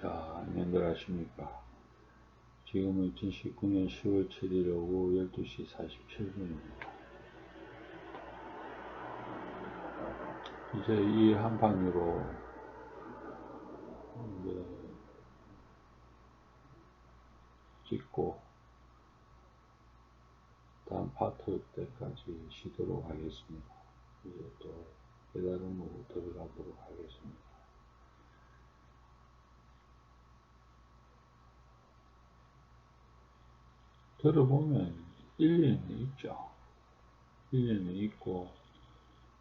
자, 안녕들 하십니까. 지금은 2019년 10월 7일 오후 12시 47분입니다. 이제 이 한판으로 이제 찍고 다음 파트 때까지 쉬도록 하겠습니다. 이제 또 깨달음으로 들어가도록 하겠습니다. 들어보면 일리는 있죠. 일리는 있고,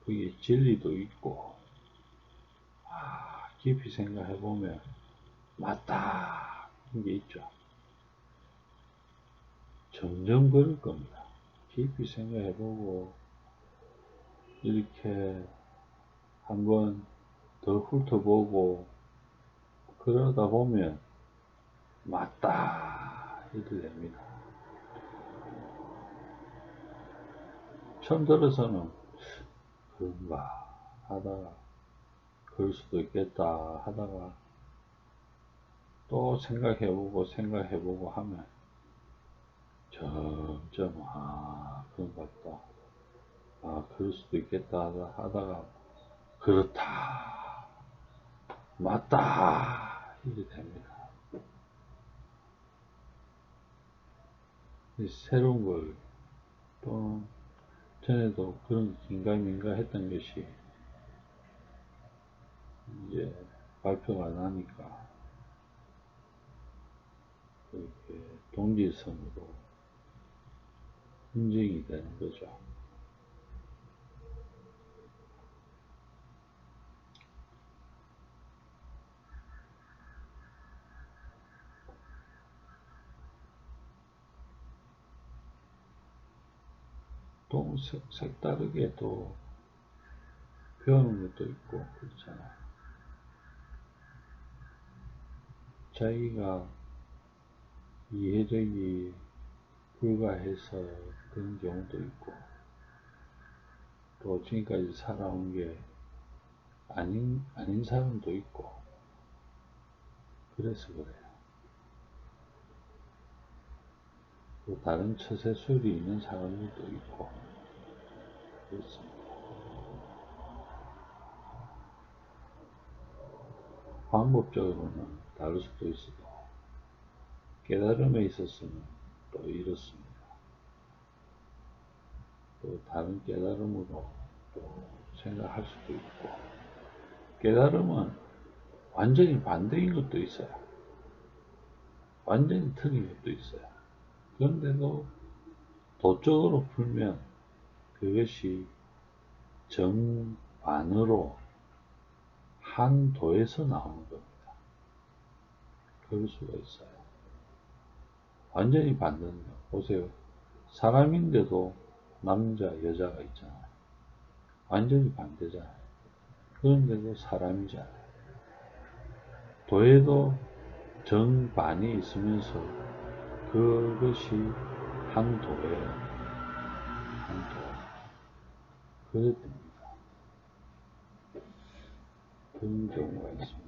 그게 진리도 있고, 아, 깊이 생각해 보면, 맞다! 이런 게 있죠. 점점 그럴 겁니다. 깊이 생각해 보고, 이렇게 한번 더 훑어보고, 그러다 보면, 맞다! 이렇게 됩니다. 처음 들어서는 그런가 하다가 그럴 수도 있겠다 하다가 또 생각해보고 생각해보고 하면 점점 아 그런 것 같다. 아 그럴 수도 있겠다 하다가 그렇다. 맞다. 이렇게 됩니다. 새로운 걸 또 전에도 그런 긴가민가 했던 것이 이제 발표가 나니까 그렇게 동질성으로 인정이 되는 거죠. 또 색, 색다르게 또 배우는 것도 있고 그렇잖아요. 자기가 이해력이 불가해서 그런 경우도 있고 또 지금까지 살아온 게 아닌 아닌 사람도 있고 그래서 그래요. 또 다른 처세 술이 있는 사람들도 있고 그렇습니다. 방법적으로는 다를 수도 있어도 깨달음에 있어서는 또 이렇습니다. 또 다른 깨달음으로 또 생각할 수도 있고 깨달음은 완전히 반대인 것도 있어요. 완전히 틀린 것도 있어요. 그런데도 도적으로 풀면 그것이 정반으로 한 도에서 나오는 겁니다. 그럴 수가 있어요. 완전히 반대는 보세요. 사람인데도 남자, 여자가 있잖아요. 완전히 반대잖아요. 그런데도 사람이잖아요. 도에도 정반이 있으면서 그것이 한 도예요. 한 도. 됩니다. 그런 경우가 있습니다.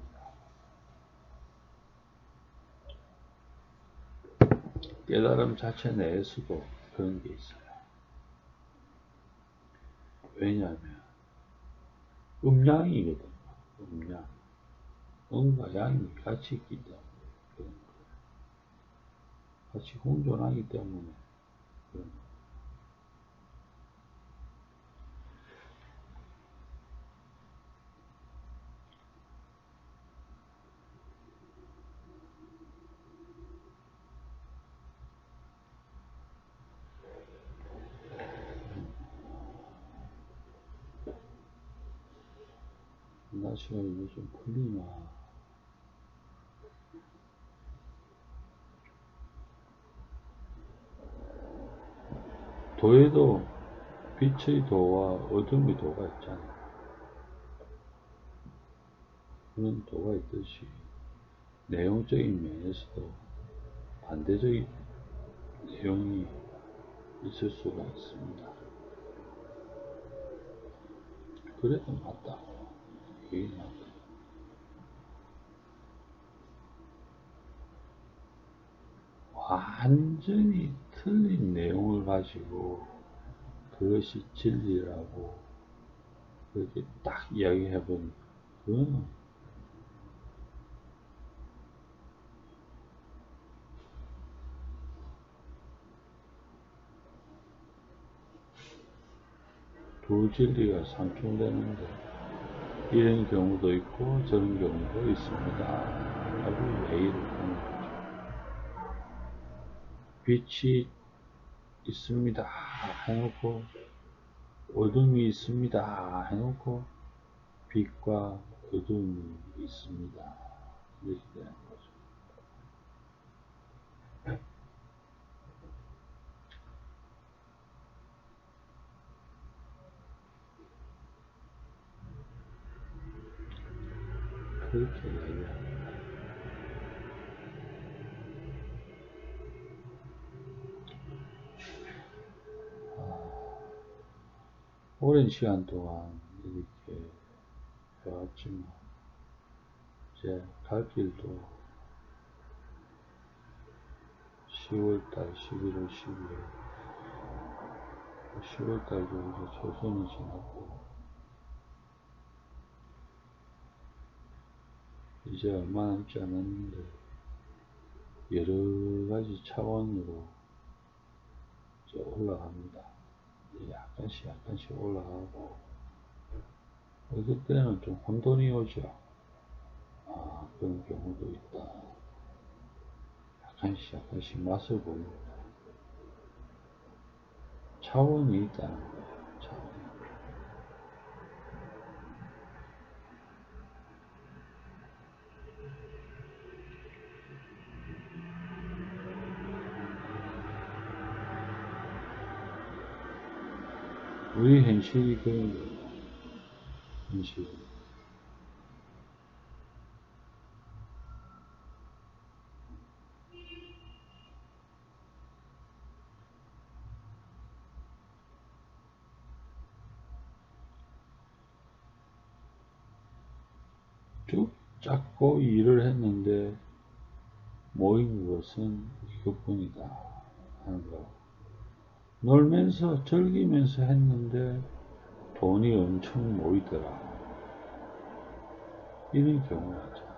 깨달음 자체 내에서도 그런 게 있어요. 왜냐하면 음양이거든요. 음양. 음과 양이 같이 있기 때문에. 같이 공존하기 때문에 날씨가 이제 좀 풀리나 도에도 빛의 도와 어둠의 도가 있잖아요. 그런 도가 있듯이 내용적인 면에서도 반대적인 내용이 있을 수가 있습니다. 그래도 맞다. 이게 맞다. 완전히 틀린 내용을 가지고 그것이 진리라고 그렇게 딱 이야기해본 그거는 두 진리가 상충되는데 이런 경우도 있고 저런 경우도 있습니다. 라고 얘기를 하는 거죠. 빛이 있습니다. 해놓고 어둠이 있습니다. 해놓고 빛과 어둠이 있습니다. 이렇게 되는 거죠. 그렇게 이야기합니다. 오랜 시간 동안 이렇게 해왔지만 이제 갈 길도 10월달, 11월, 12월 10월달도 이제 조선이 지났고 이제 얼마 남지 않았는데 여러 가지 차원으로 올라갑니다. 약간씩 약간씩 올라가고 그때는 좀 혼돈이 오죠. 아 그런 경우도 있다. 약간씩 약간씩 맛을 보입니다. 차원이 있다는 거예요. 우리 현실이 그런 거예요. 현실. 쭉 잡고 일을 했는데 모인 것은 이것뿐이다 하는 거. 놀면서 즐기면서 했는데 돈이 엄청 모이더라. 이런 경우가 있잖아.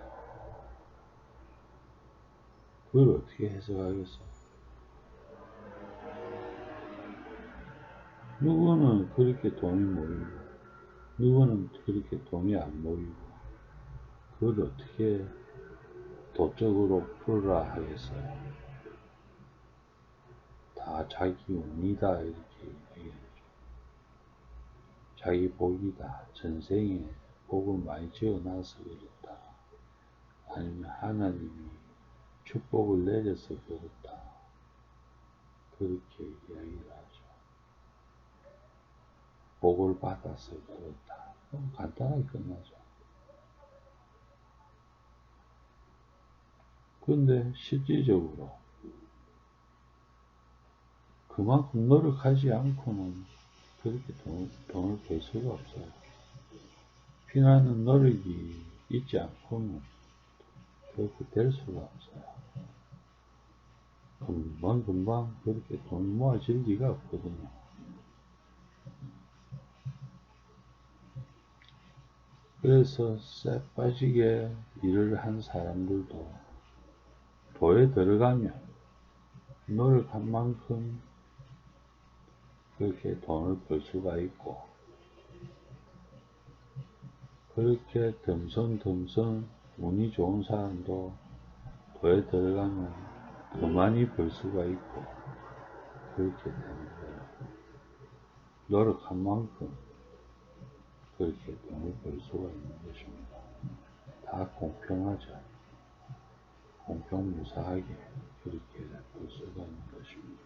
그걸 어떻게 해석하겠어? 누구는 그렇게 돈이 모이고, 누구는 그렇게 돈이 안 모이고, 그걸 어떻게 도적으로 풀어라 하겠어요? 다 자기 운이다, 이렇게 얘기해요. 자기 복이다. 전생에 복을 많이 지어놔서 그렇다. 아니면 하나님이 축복을 내려서 그렇다. 그렇게 이야기를 하죠. 복을 받아서 그렇다. 간단하게 끝나죠. 그런데 실질적으로 그만큼 노력하지 않고는 그렇게 돈, 돈을 벌 수가 없어요. 피나는 노력이 있지 않고는 그렇게 될 수가 없어요. 금방 금방 그렇게 돈 모아질 리가 없거든요. 그래서 쎄 빠지게 일을 한 사람들도 도에 들어가면 노력한 만큼 그렇게 돈을 벌 수가 있고 그렇게 덤성덤성 운이 좋은 사람도 도에 들어가면 더 많이 벌 수가 있고 그렇게 되는 거예요. 노력한 만큼 그렇게 돈을 벌 수가 있는 것입니다. 다 공평하죠. 공평무사하게 그렇게 벌 수가 있는 것입니다.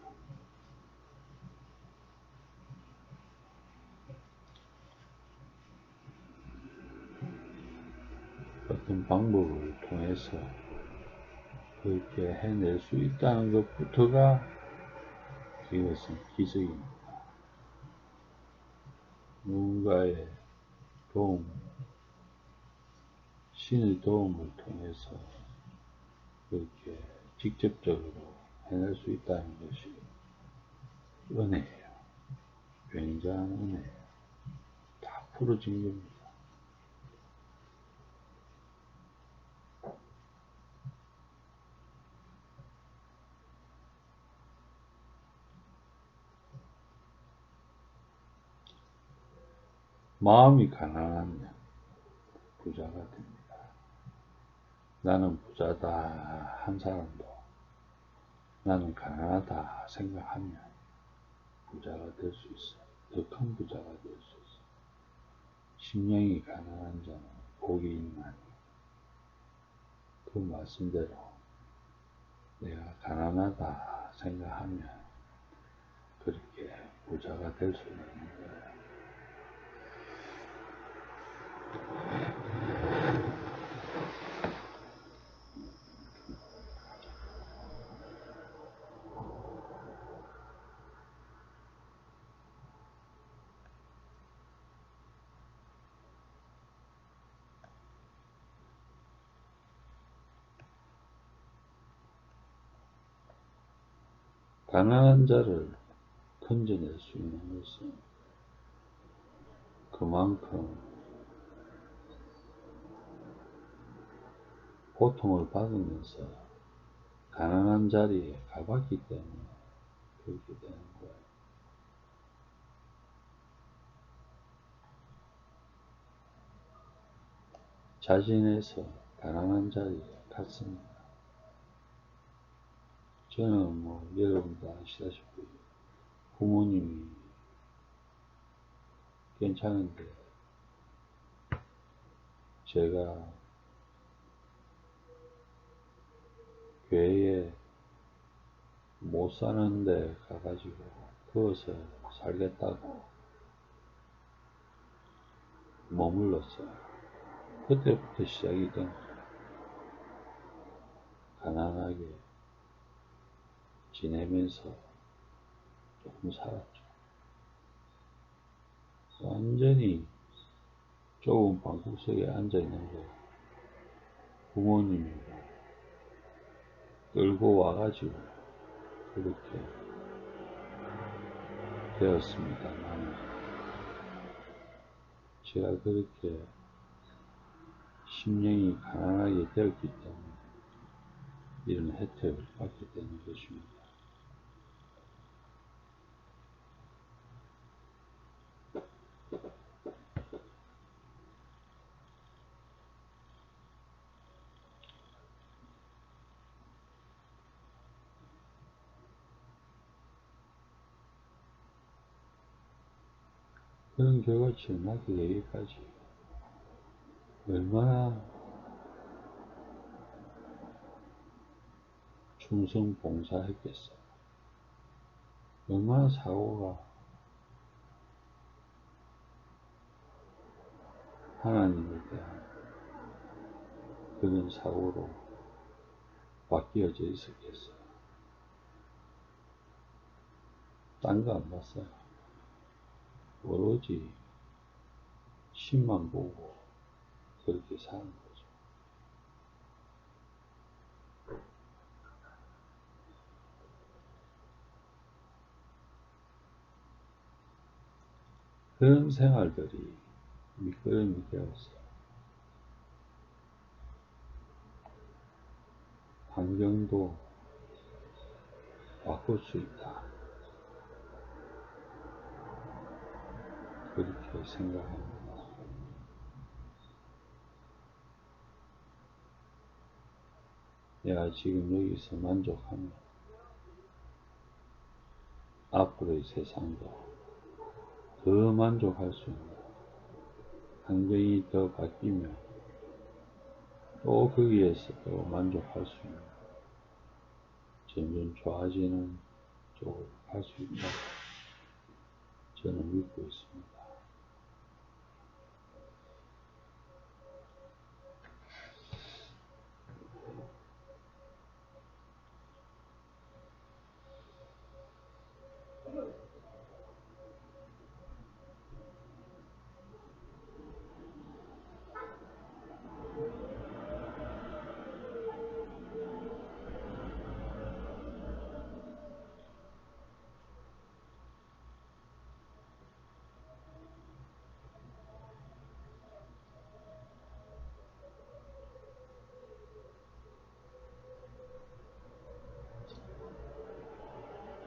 어떤 방법을 통해서 그렇게 해낼 수 있다는 것부터가 이것은 기적입니다. 누군가의 도움, 신의 도움을 통해서 그렇게 직접적으로 해낼 수 있다는 것이 은혜예요. 굉장한 은혜예요. 다 풀어진 겁니다. 마음이 가난하면 부자가 됩니다. 나는 부자다 한 사람도 나는 가난하다 생각하면 부자가 될 수 있어요. 더큰 부자가 될 수 있어요. 심령이 가난한 자는 복이 있나니 그 말씀대로 내가 가난하다 생각하면 그렇게 부자가 될 수 있는 거예요. 가난한 자를 건져낼 수 있는 것은 그만큼 고통을 받으면서 가난한 자리에 가봤기 때문에 그렇게 되는 거예요. 자진해서 가난한 자리에 갔습니다. 저는 뭐 여러분도 아시다시피 부모님이 괜찮은데 제가 교회에 못 사는데 가가지고 그어서 살겠다고 머물렀어요. 그때부터 시작이 된 가난하게 지내면서 조금 살았죠. 완전히 좁은 방구 석에 앉아 있는 거 부모님이 끌고 와가지고 그렇게 되었습니다만 제가 그렇게 심령이 가난하게 되었기 때문에 이런 혜택을 받게 되는 것입니다. 결과치 나게 되기까지 얼마나 충성 봉사했겠어요. 얼마나 사고가 하나님에 대한 그런 사고로 바뀌어져 있었겠어요. 딴거 안 봤어요. 오로지 신만 보고 그렇게 사는 거죠. 그런 생활들이 밑거름이 되었어요. 환경도 바꿀 수 있다. 그렇게 생각합니다. 내가 지금 여기서 만족하면 앞으로의 세상도 더 만족할 수 있는 환경이 더 바뀌면 또 거기에서 또 만족할 수 있는 점점 좋아지는 쪽으로 갈 수 있다고 저는 믿고 있습니다.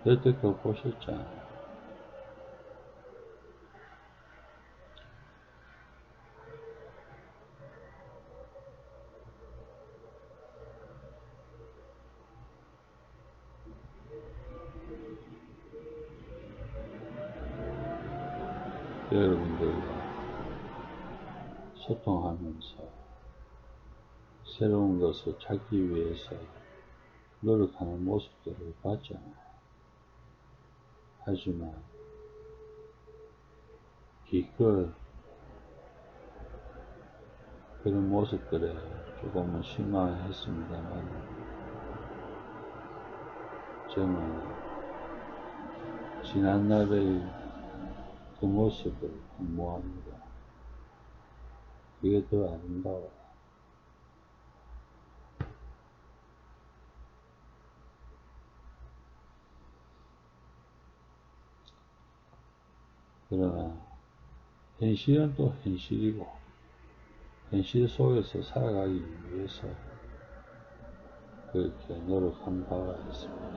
여태껏 보셨잖아요. 여러분들과 소통하면서 새로운 것을 찾기 위해서 노력하는 모습들을 봤잖아요. 하지만 기껏 그런 모습들에 조금은 실망했습니다만 저는 지난날의 그 모습을 공모합니다. 그게 더 아름다워 그러나 현실은 또 현실이고 현실 속에서 살아가기 위해서 그렇게 노력한 바가 있습니다.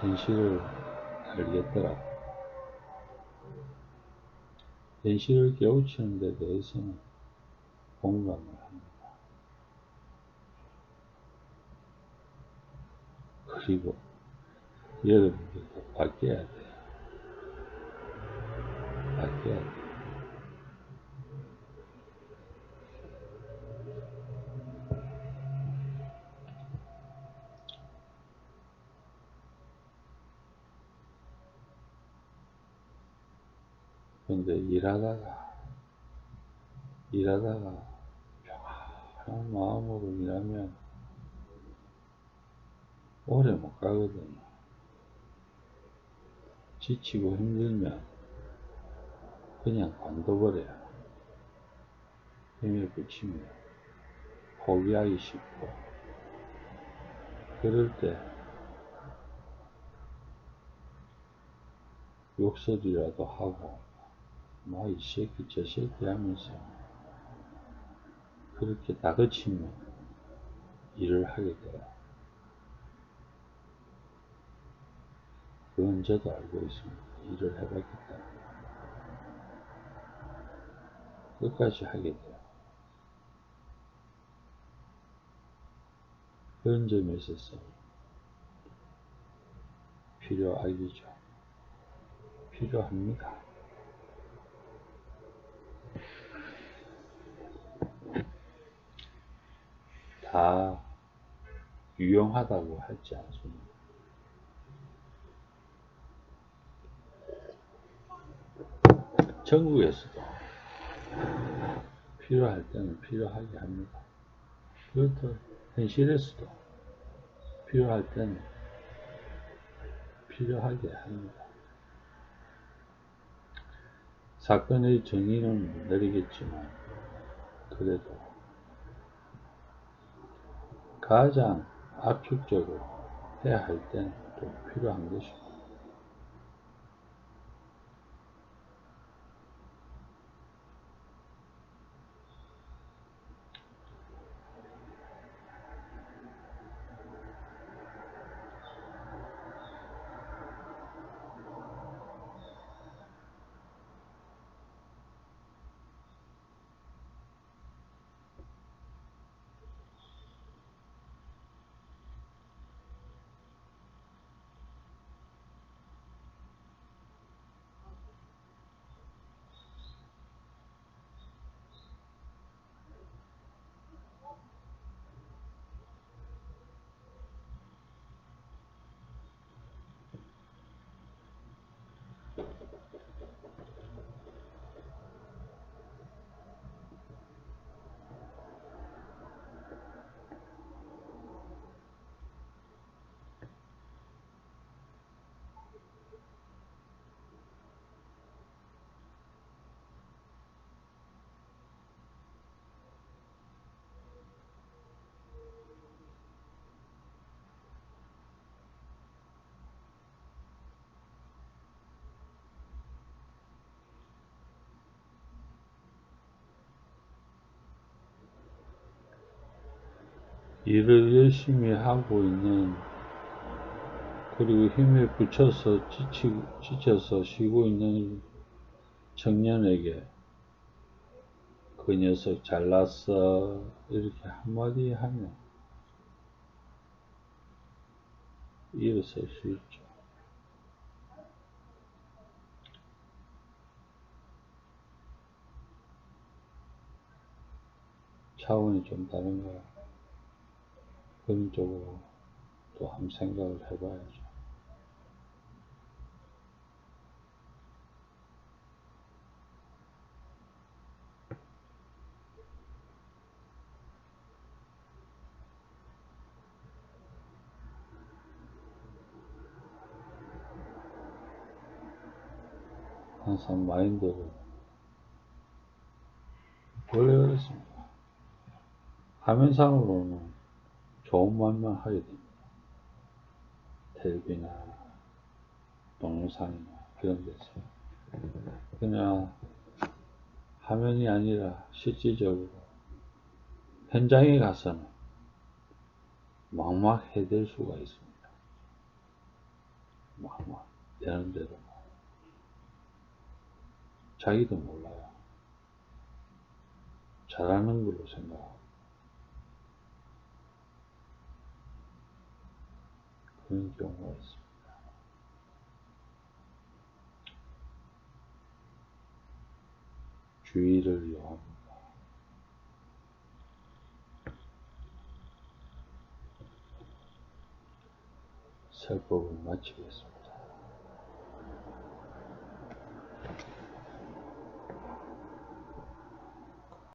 현실을 알겠더라. 현실을 깨우치는 데 대해서는 공감을 합니다. 그리고 여러분들도 바뀌어야 돼요. 돼요. 근데 일하다가, 일하다가 평안한 마음으로 일하면 오래 못 가거든요. 지치고 힘들면 그냥 관둬버려요. 힘에 붙이면 포기하기 쉽고 그럴 때 욕설이라도 하고 뭐이 새끼 저 새끼 하면서 그렇게 다그치면 일을 하게 돼요. 그건 저도 알고 있습니다. 일을 해봤기 때문에. 끝까지 하게 돼요. 그런 점에 있어서 필요하기죠. 필요합니다. 다 유용하다고 하지 않습니다. 전국에서도 필요할 때는 필요하게 합니다. 그렇다 현실에서도 필요할 때는 필요하게 합니다. 사건의 정의는 내리겠지만 그래도 가장 압축적으로 해야 할 때는 또 필요한 것입니다. 일을 열심히 하고 있는 그리고 힘에 부쳐서 지치, 지쳐서 쉬고 있는 청년에게 그 녀석 잘났어 이렇게 한마디 하면 일어설 수 있죠. 차원이 좀 다른 거야. 쪽으로 또 한번 생각을 해봐야죠. 항상 마인드를 원래 그렇습니다. 화면상으로는 좋은 말만 하게 됩니다. 텔레비나 동영상이나 그런 데서 그냥 화면이 아니라 실질적으로 현장에 가서는 막막해질 수가 있습니다. 막막 되는 대로 자기도 몰라요. 잘하는 걸로 생각하고 그런 경우가 있습니다. 주의를 요합니다. 설법을 마치겠습니다.